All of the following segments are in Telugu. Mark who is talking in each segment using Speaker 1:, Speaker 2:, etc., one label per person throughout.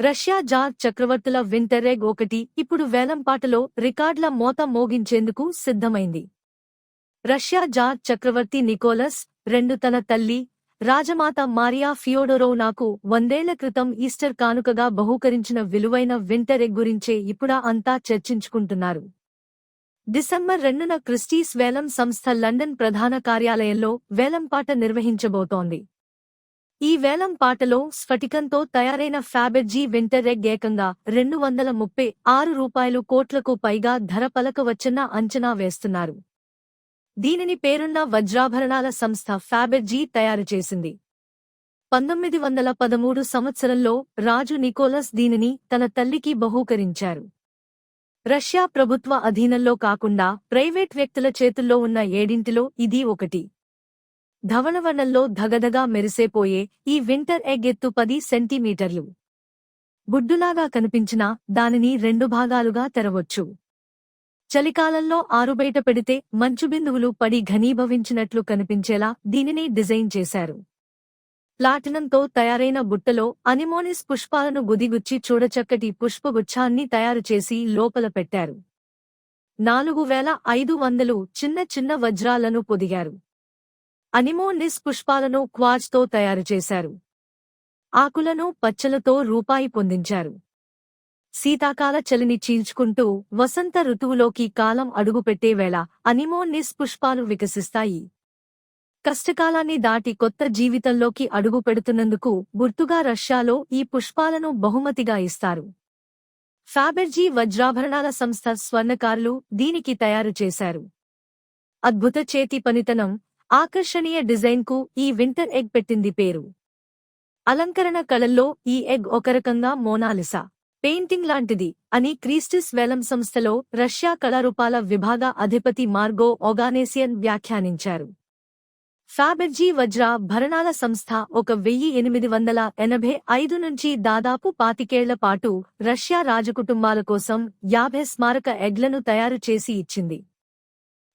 Speaker 1: రష్యా జార్ చక్రవర్తుల వింటర్ ఎగ్ ఒకటి ఇప్పుడు వేలంపాటలో రికార్డుల మోత మోగించేందుకు సిద్ధమైంది. రష్యా జార్ చక్రవర్తి నికోలస్ రెండు తన తల్లి రాజమాత మారియా ఫియోడోరోవ్నాకు వందేళ్ళ క్రితం ఈస్టర్ కానుకగా బహూకరించిన విలువైన వింటర్ ఎగ్ గురించే ఇప్పుడా అంతా చర్చించుకుంటున్నారు. డిసెంబర్ రెండున క్రిస్టీస్ వేలం సంస్థ లండన్ ప్రధాన కార్యాలయంలో వేలంపాట నిర్వహించబోతోంది. ఈ వేలం పాటలో స్ఫటికంతో తయారైన ఫ్యాబెర్జీ వింటర్ ఎగ్ ఏకంగా రెండు వందల ముప్పై ఆరు రూపాయలు కోట్లకు పైగా ధర పలకవచ్చన్న అంచనా వేస్తున్నారు. దీనిని పేరున్న వజ్రాభరణాల సంస్థ ఫ్యాబెర్జీ తయారు చేసింది. పంతొమ్మిది వందల పదమూడు సంవత్సరంలో రాజు నికోలస్ దీనిని తన తల్లికి బహూకరించారు. రష్యా ప్రభుత్వ అధీనంలో కాకుండా ప్రైవేట్ వ్యక్తుల చేతుల్లో ఉన్న ఏడింటిలో ఇది ఒకటి. ధవళవర్ణంలో ధగధగా మెరిసేపోయే ఈ వింటర్ ఎగ్ ఎత్తు పది సెంటీమీటర్లు. గుడ్డులాగా కనిపించినా దానిని రెండు భాగాలుగా తెరవచ్చు. చలికాలంలో ఆరుబయట పెడితే మంచుబిందువులు పడి ఘనీభవించినట్లు కనిపించేలా దీనిని డిజైన్ చేశారు. ప్లాటినంతో తయారైన బుట్టలో అనిమోనిస్ పుష్పాలను గుదిగుచ్చి చూడచక్కటి పుష్పగుచ్ఛాన్ని తయారు చేసి లోపల పెట్టారు. నాలుగు వేల ఐదు వందలు చిన్న చిన్న వజ్రాలను పొదిగారు. అనిమోనిస్ పుష్పాలను క్వాజ్తో తయారు చేశారు. ఆకులను పచ్చలతో రూపాయి పొందించారు. శీతాకాల చలిని చీల్చుకుంటూ వసంత ఋతువులోకి కాలం అడుగుపెట్టే వేళ అనిమోనిస్ పుష్పాలు వికసిస్తాయి. కష్టకాలాన్ని దాటి కొత్త జీవితంలోకి అడుగు పెడుతున్నందుకు గుర్తుగా రష్యాలో ఈ పుష్పాలను బహుమతిగా ఇస్తారు. ఫాబెర్జీ వజ్రాభరణాల సంస్థ స్వర్ణకారులు దీనికి తయారు చేశారు. అద్భుత చేతి పనితనం ఆకర్షణీయ డిజైన్కు ఈ వింటర్ ఎగ్ పెట్టింది పేరు. అలంకరణ కళల్లో ఈ ఎగ్ ఒక రకంగా మోనాలిసా. పెయింటింగ్ లాంటిది అని క్రీస్టిస్ వేలం సంస్థలో రష్యా కళారూపాల విభాగ అధిపతి మార్గో ఒగానేసియన్ వ్యాఖ్యానించారు. ఫాబెర్జీ వజ్ర భరణాల సంస్థ ఒక వెయ్యి ఎనిమిది వందల ఎనభై ఐదు నుంచి దాదాపు పాతికేళ్ళ పాటు రష్యా రాజకుటుంబాల కోసం యాభై స్మారక ఎగ్లను తయారు చేసి ఇచ్చింది.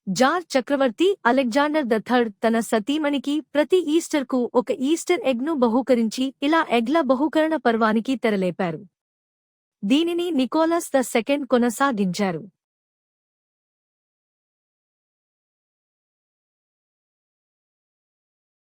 Speaker 1: జార్ చక్రవర్తి అలెగ్జాండర్ ద థర్డ్ తన సతీమణికి ప్రతి ఈస్టర్కు ఒక ఈస్టర్ ఎగ్ను బహూకరించి ఇలా ఎగ్ల బహూకరణ పర్వానికి తెరలేపారు. దీనిని నికోలస్ ద సెకండ్ కొనసాగించారు.